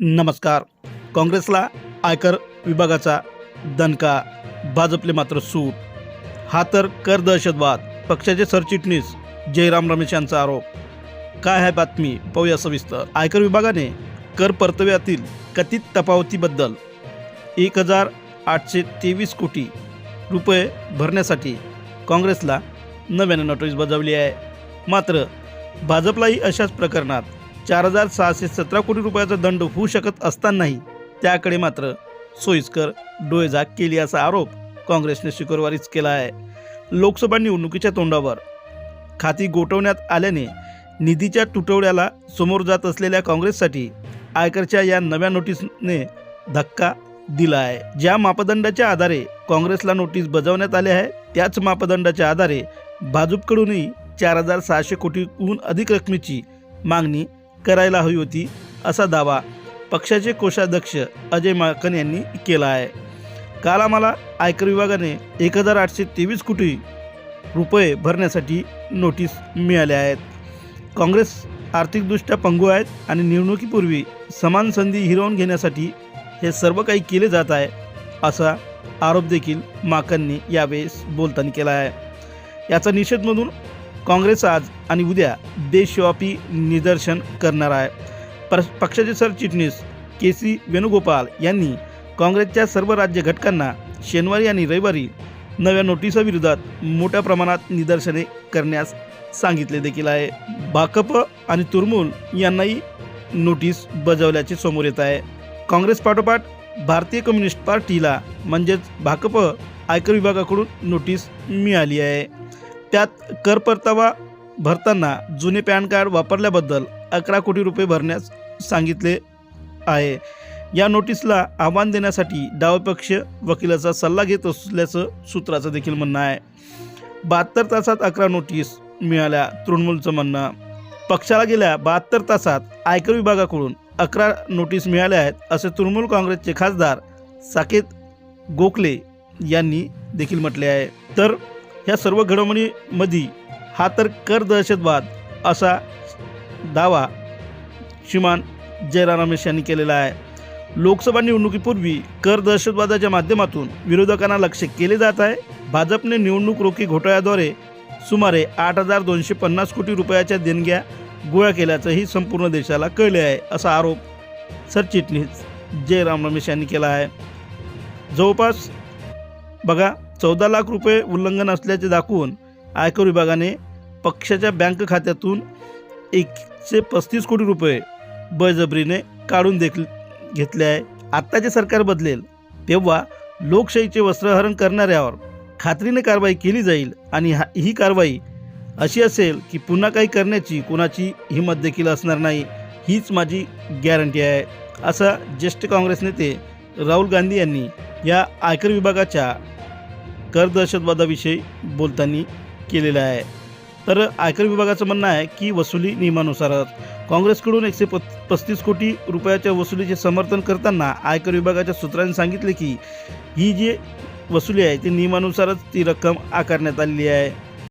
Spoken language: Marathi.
नमस्कार. काँग्रेसला आयकर विभागाचा दणका भाजपले मात्र सूट. हा तर कर दहशतवाद पक्षाचे सरचिटणीस जयराम रमेश यांचा आरोप. काय आहे बातमी? पाहूया सविस्तर. आयकर विभागाने कर परतव्यातील कथित तफावतीबद्दल एक हजार आठशे तेवीस कोटी रुपये भरण्यासाठी काँग्रेसला नव्याने नोटीस बजावली आहे. मात्र भाजपलाही अशाच प्रकरणात चार हजार सहाशे सतरा कोटी रुपयाचा दंड होऊ शकत असतानाही त्याकडे मात्र सोयीस्कर डोळेझाक केली असा आरोप काँग्रेसने शुक्रवारीच केला आहे. लोकसभा निवडणुकीच्या तोंडावर खाती गोठवण्यात आल्याने निधीच्या तुटवड्याला समोर जात असलेल्या काँग्रेससाठी आयकरच्या या नव्या नोटीसने धक्का दिला आहे. ज्या मापदंडाच्या आधारे काँग्रेसला नोटीस बजावण्यात आली आहे त्याच मापदंडाच्या आधारे भाजपकडूनही चार हजार सहाशे कोटीहून अधिक रकमेची मागणी करायला हवी होती असा दावा पक्षाचे कोषाध्यक्ष अजय माकन यांनी केला आहे. काल आम्हाला आयकर विभागाने एक हजार आठशे तेवीस कोटी रुपये भरण्यासाठी नोटीस मिळाल्या आहेत. काँग्रेस आर्थिकदृष्ट्या पंगू आहेत आणि निवडणुकीपूर्वी समान संधी हिरावून घेण्यासाठी हे सर्व काही केले जात आहे असा आरोप देखील माकनने यावेळेस बोलताना केला आहे. याचा निषेध म्हणून काँग्रेस आज आणि उद्या देशव्यापी निदर्शन करणार आहे. पर पक्षाचे सरचिटणीस के सी वेणुगोपाल यांनी काँग्रेसच्या सर्व राज्य घटकांना शनिवारी आणि रविवारी नव्या नोटिसाविरोधात मोठ्या प्रमाणात निदर्शने करण्यास सांगितले देखील आहे. भाकप आणि तुरमूल यांनाही नोटीस बजावल्याचे समोर येत आहे. काँग्रेस पाठोपाठ भारतीय कम्युनिस्ट पार्टीला म्हणजेच भाकप आयकर विभागाकडून नोटीस मिळाली आहे. त्यात कर परतावा भरताना जुने पॅन कार्ड वापरल्याबद्दल अकरा कोटी रुपये भरण्यास सांगितले आहे. या नोटीसला आव्हान देण्यासाठी डावपक्ष वकिलाचा सल्ला घेत असल्याचं सूत्राचं देखील म्हणणं आहे. बहात्तर तासात अकरा नोटीस मिळाल्या तृणमूलचं म्हणणं. पक्षाला गेल्या बहात्तर तासात आयकर विभागाकडून अकरा नोटीस मिळाल्या आहेत असे तृणमूल काँग्रेसचे खासदार साकेत गोखले यांनी देखील म्हटले आहे. तर ह्या सर्व घडामोडीमध्ये हा तर कर दहशतवाद असा दावा श्रीमान जयराम रमेश यांनी केलेला आहे. लोकसभा निवडणुकीपूर्वी कर दहशतवादाच्या माध्यमातून विरोधकांना लक्ष केले जात आहे. भाजपने निवडणूक रोखी घोटाळ्याद्वारे सुमारे आठ हजार दोनशे पन्नास कोटी रुपयाच्या देणग्या गोळा केल्याचंही संपूर्ण देशाला कळले आहे असा आरोप सरचिटणीस जयराम रमेश यांनी केला आहे. जवळपास बघा चौदा लाख रुपये उल्लंघन असल्याचे दाखवून आयकर विभागाने पक्षाच्या बँक खात्यातून एकशे पस्तीस कोटी रुपये बळजबरीने काढून देखील घेतले आहे. आत्ताचे सरकार बदलेल तेव्हा लोकशाहीचे वस्त्रहरण करणाऱ्यावर खात्रीने कारवाई केली जाईल आणि हा ही कारवाई अशी असेल की पुन्हा काही करण्याची कोणाची हिंमत देखील असणार नाही हीच माझी गॅरंटी आहे असं ज्येष्ठ काँग्रेस नेते राहुल गांधी यांनी या आयकर विभागाच्या कर दहशतवादाविषयी बोलताना केलेलं आहे. तर आयकर विभागाचं म्हणणं आहे की वसुली नियमानुसारच काँग्रेसकडून एकशे प पस्तीस कोटी रुपयाच्या वसुलीचे समर्थन करताना आयकर विभागाच्या सूत्रांनी सांगितले की ही जी वसुली आहे ती नियमानुसारच ती रक्कम आकारण्यात आलेली आहे.